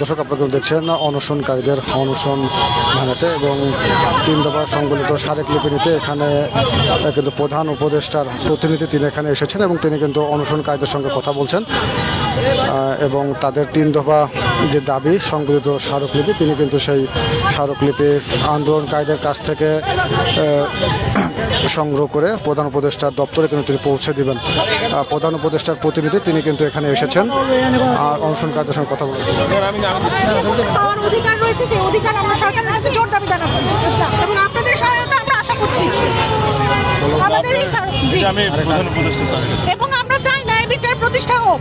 দর্শক, আপনারা কিন্তু দেখছেন অনশনকারীদের অনশন ভাঙাতে এবং তিন দফা সংবলিত স্মারকলিপি নিতে এখানে কিন্তু প্রধান উপদেষ্টার প্রতিনিধি তিনি এখানে এসেছেন এবং তিনি কিন্তু অনশনকারীদের সঙ্গে কথা বলছেন। এবং তাদের তিন দফা যে দাবি সংবলিত স্মারকলিপি তিনি কিন্তু সেই স্মারকলিপি আন্দোলনকারীদের কাছ থেকে সংগ্রহ করে প্রধান উপদেষ্টার দপ্তরে কিন্তু তিনি পৌঁছে দিবেন। প্রধান উপদেষ্টার প্রতিনিধি তিনি কিন্তু এখানে এসেছেন। আর অনশনকারীদের সঙ্গে কথা বলবেন। অধিকার রয়েছে সেই অধিকার আমরা সরকারের কাছে জোর দাবি জানাচ্ছি। এবং আপনাদের সহায়তা আমরা আশা করছি। আমাদের এই এবং আমরা চাই ন্যায় বিচার প্রতিষ্ঠা হোক।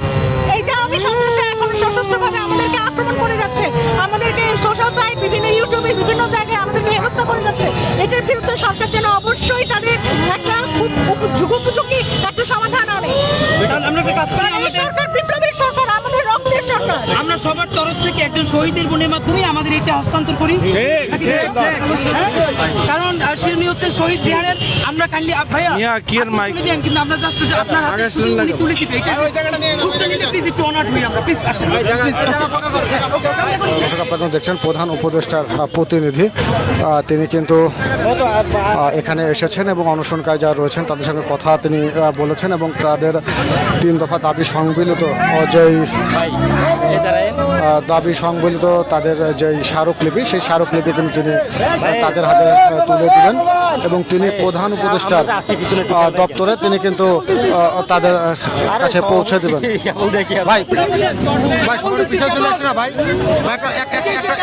এই যে আমি সন্ত্রাসীরা এখন সশস্ত্রভাবে আমাদেরকে আক্রমণ করে যাচ্ছে, আমাদেরকে সোশ্যাল সাইট বিভিন্ন ইউটিউবে বিভিন্ন জায়গায় আমাদেরকে হেনস্থা করে যাচ্ছে, এটার বিরুদ্ধে সরকার যেন অবশ্যই তাদের একটা খুব উপ- যুগোপযোগী একটা সমাধান আনে আমরা একটা কাজ করি এই আমাদের সরকার বিপ্লবের সরকার আমাদের রক্তের সরকার আমরা সবার তরফ থেকে একজন শহীদের বোনের মাধ্যমে আমাদের এটা হস্তান্তর করি। হ্যাঁ? কারণ সে উনি হচ্ছে শহীদ বিহারের আমরা কাইন্ডলি ভাইয়া মিয়া, কি এর আপনি মাইক? চলে যান কিন্তু আমরা জাস্ট আপনার হাতে শুধু উনি তুলে দিবে এটা শুটটা নিলে প্লিজ একটু অনার্ট হই আমরা প্লিজ আসেন। প্লিজ দর্শক আপনারা দেখছেন প্রধান উপদেষ্টার প্রতিনিধি তিনি কিন্তু এখানে এসেছেন এবং অনশনকারী যারা রয়েছেন, তাদের সঙ্গে কথা তিনি বলেছেন এবং তাদের তিন দফা দাবি সংবলিত যেই দাবি সংবলিত তাদের যেই স্মারকলিপি, সেই স্মারকলিপি কিন্তু তিনি তাদের হাতে তুলে দিলেন এবং তিনি প্রধান উপদেষ্টার দপ্তরে তিনি কিন্তু তাদের কাছে পৌঁছে দেবেন। ভাই ভাই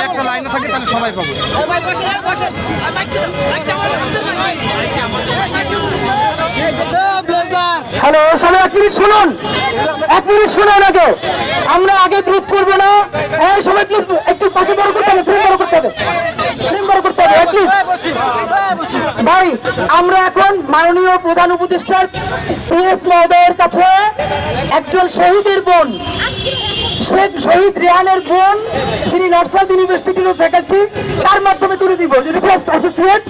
একটা লাইনে তাহলে পাবো। হ্যালো, সবাই এক মিনিট শুনুন। এক মিনিট শুনুন আগে। আমরা আগে গ্রুপ করব না। সবাই একটু পাশে বড় করতে হবে ফ্রেম বড় করতে হবে ফ্রেম বড় করতে হবে at least। ভাই আমরা এখন মাননীয় প্রধান উপদেষ্টার পিএস মহোদয়ের কাছে একজন শহীদের বোন শেখ শহীদ রেহানের বোন যিনি নর্সাদ ইউনিভার্সিটির ফ্যাকাল্টি তার মাধ্যমে তুলে দিব অ্যাসোসিয়েট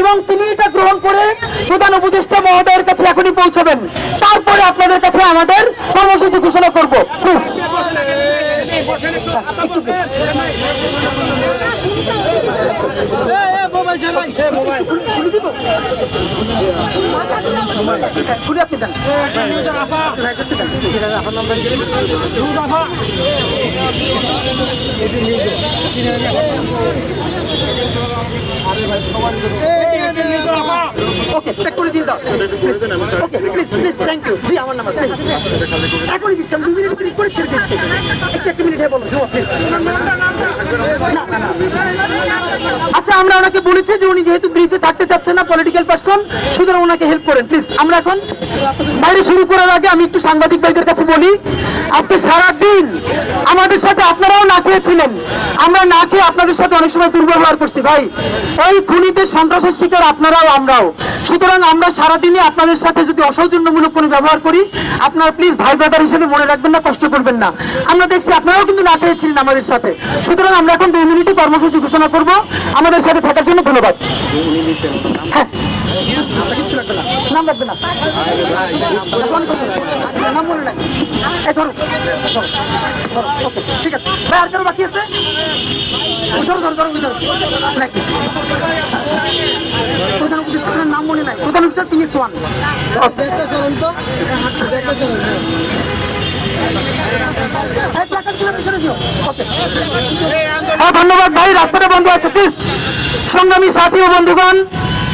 এবং তিনি এটা গ্রহণ করে প্রধান উপদেষ্টা মহোদয়ের কাছে এখনই পৌঁছাবেন। তারপরে আপনাদের কাছে আমাদের কর্মসূচি ঘোষণা করব। প্লিজ খুলে আপনি দেন ওকে চেক করে দিয়ে দাও okay please please thank you ji আমার নাম্বার এখনই দিচ্ছি আমি দুই মিনিট করে ছেড়ে দিচ্ছি একটু একটা মিনিট হ্যাঁ বলো জোয়া প্লিজ আমরা ওনাকে বলেছি যে উনি যেহেতু ব্রিফে থাকতে চাচ্ছেন না পলিটিক্যাল পার্সন সুতরাং ওনাকে হেল্প করেন প্লিজ আমরা এখন বাইরে শুরু করার আগে আমি একটু সাংবাদিক ভাইদের কাছে বলি, আজকে সারা দিন আমাদের সাথে আপনারাও না খেয়েছিলেন আমরা না খেয়ে আপনাদের সাথে অনেক সময় দুর্ব্যবহার করছি, ভাই। এই খুনিদের সন্ত্রাসের শিকার আপনারাও, আমরাও। সুতরাং আমরা সারাদিনে আপনাদের সাথে যদি অসৌজন্যমূলক কোনো ব্যবহার করি, আপনারা প্লিজ ভাই ব্রাদার হিসেবে মনে রাখবেন না, কষ্ট করবেন না। আমরা দেখছি আপনারাও কিন্তু না খেয়েছিলেন আমাদের সাথে। সুতরাং আমরা এখন দুই মিনিটে কর্মসূচি ঘোষণা করব। আমাদের সাথে থাকার জন্য ধন্যবাদ। হ্যাঁ। নাম না। নাম মনে ধরো ঠিক আছে ভাই আর বাকি আছে ধন্যবাদ। ভাই, রাস্তাটা বন্ধ আছে প্লিজ সংগ্রামী সাথী ও বন্ধুগণ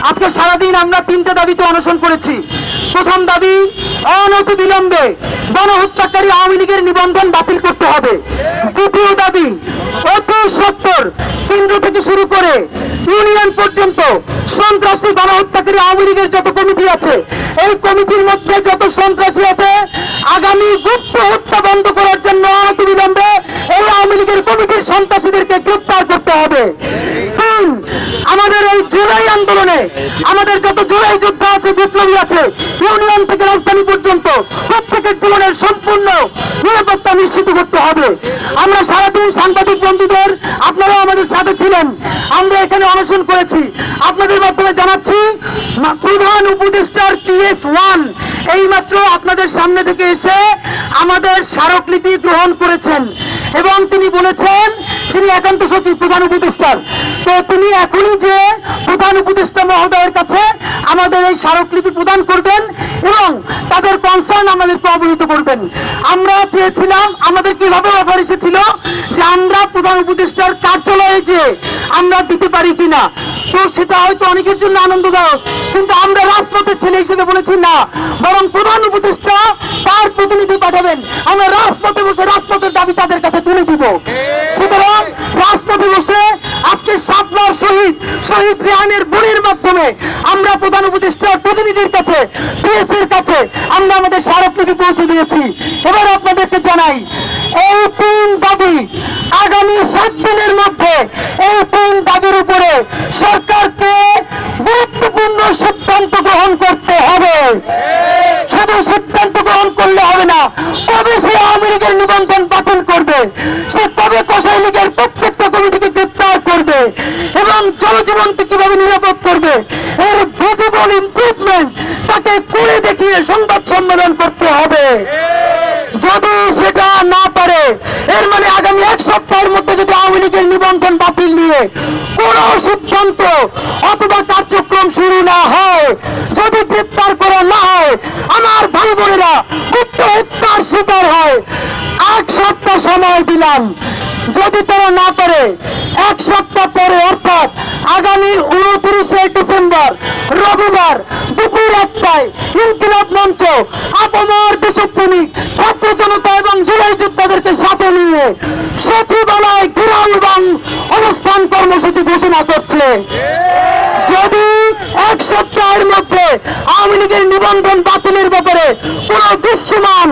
আজকে সারাদিন আমরা তিনটে দাবিতে অনশন করেছি। প্রথম দাবি অনতি বিলম্বে গণহত্যাকারী আওয়ামী লীগের নিবন্ধন বাতিল করতে হবে। দ্বিতীয় দাবি অতি সত্তর কেন্দ্র থেকে শুরু করে ইউনিয়ন পর্যন্ত সন্ত্রাসী গণহত্যাকারী আওয়ামী লীগের যত কমিটি আছে, এই কমিটির মধ্যে যত সন্ত্রাসী আছে, আগামী গুপ্ত হত্যা বন্ধ করার আন্দোলনে আমাদের যত জুলাই যোদ্ধা আছে, বিপ্লবী আছে, ইউনিয়ন থেকে রাজধানী পর্যন্ত প্রত্যেকের জীবনের সম্পূর্ণ নিরাপত্তা নিশ্চিত করতে হবে। আমরা সারাদিন সাংবাদিক বন্ধুদের আপনারা আমাদের সাথে ছিলেন। আমরা এখানে অনশন করেছি। আপনাদের মাধ্যমে জানাচ্ছি প্রধান উপদেষ্টার পিএস ওয়ান এইমাত্র আপনাদের সামনে থেকে এসে আমাদের স্মারকলিপি গ্রহণ করেছেন এবং তিনি বলেছেন, তিনি একান্ত সচিব, প্রধান উপদেষ্টার। তো তিনি এখনই যে প্রধান উপদেষ্টা আমাদের এই স্মারকলিপি প্রদান করবেন এবং তাদের কনসার্ন আমাদেরকে অবহিত করবেন। আমরা চেয়েছিলাম, আমাদের কীভাবে অফার এসেছিল যে আমরা প্রধান উপদেষ্টার কার্যালয়ে যে আমরা দিতে পারি কিনা। তো সেটা হয়তো অনেকের জন্য আনন্দদায়ক, কিন্তু আমরা রাজপথের ছেলে হিসেবে বলেছি না, বরং প্রধান উপদেষ্টা তার প্রতিনিধি পাঠাবেন। আমরা রাজপথে বসে রাজপথের দাবি তাদের কাছে তুলে দিব। সুতরাং সাতবার শহীদ রেহানের বড়ির মাধ্যমে আমরা প্রধান উপদেষ্টার প্রতিনিধির কাছে পিএসের কাছে আমরা আমাদের স্মারকলিপি পৌঁছে দিয়েছি। এবার আপনাদেরকে জানাই, এই তিন দাবি আগামী সাত দিনের মধ্যে এই তিন দাবির উপরে সরকারকে গুরুত্বপূর্ণ সিদ্ধান্ত গ্রহণ করতে হবে। শুধু সিদ্ধান্ত গ্রহণ করলে হবে না, কবে সে আওয়ামী লীগের নিবন্ধন বাতিল করবে? সে কবে কষাই লীগের প্রত্যেকটা কমিটিকে গ্রেপ্তার করবে এবং জনজীবনকে কীভাবে নিরাপদ করবে? এর ভিজিবল ইমপ্রুভমেন্ট তাকে করে দেখিয়ে সংবাদ সম্মেলন করতে হবে। যদি সেটা না পারে, এর মানে আগামী এক সপ্তাহের মধ্যে যদি আওয়ামী লীগের নিবন্ধন বাতিল নিয়ে কোন সিদ্ধান্ত অথবা কার্যক্রম শুরু না হয়, যদি গ্রেপ্তার করা না হয়, আমার ভাই বোনেরা গুপ্ত হত্যার শিকার হয়। এক সপ্তাহ সময় দিলাম। যদি তারা না পারে এক সপ্তাহ পরে অর্থাৎ আগামী উনত্রিশে ডিসেম্বর, রবিবার দুপুর একটায় ইনকিলাব মঞ্চ আপমার দেশপ্রেমিক ছাত্র জনতা এবং জুলাই যোদ্ধাদেরকে সাথে নিয়ে সচিবালয় এবং অবস্থান কর্মসূচি ঘোষণা করছে। যদি এক সপ্তাহের মধ্যে আওয়ামী লীগের নিবন্ধন বাতিলের ব্যাপারে কোন দৃশ্যমান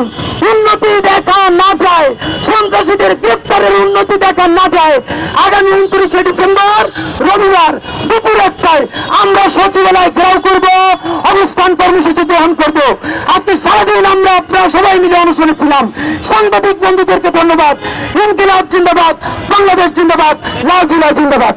উন্নতি দেখা না যায়, সন্ত্রাসীদের গ্রেপ্তারের উন্নতি দেখা না যায়, আগামী উনত্রিশে ডিসেম্বর রবিবার দুপুর একটায় আমরা সচিবালয় ঘেরাও করব, অবস্থান কর্মসূচি গ্রহণ করব। আজকে সারাদিন আমরা আপনারা সবাই মিলে অনুষ্ঠানে ছিলাম। সাংবাদিক বন্ধুদেরকে ধন্যবাদ। ইনকিলাব জিন্দাবাদ, বাংলাদেশ জিন্দাবাদ লাল জিলা জিন্দাবাদ।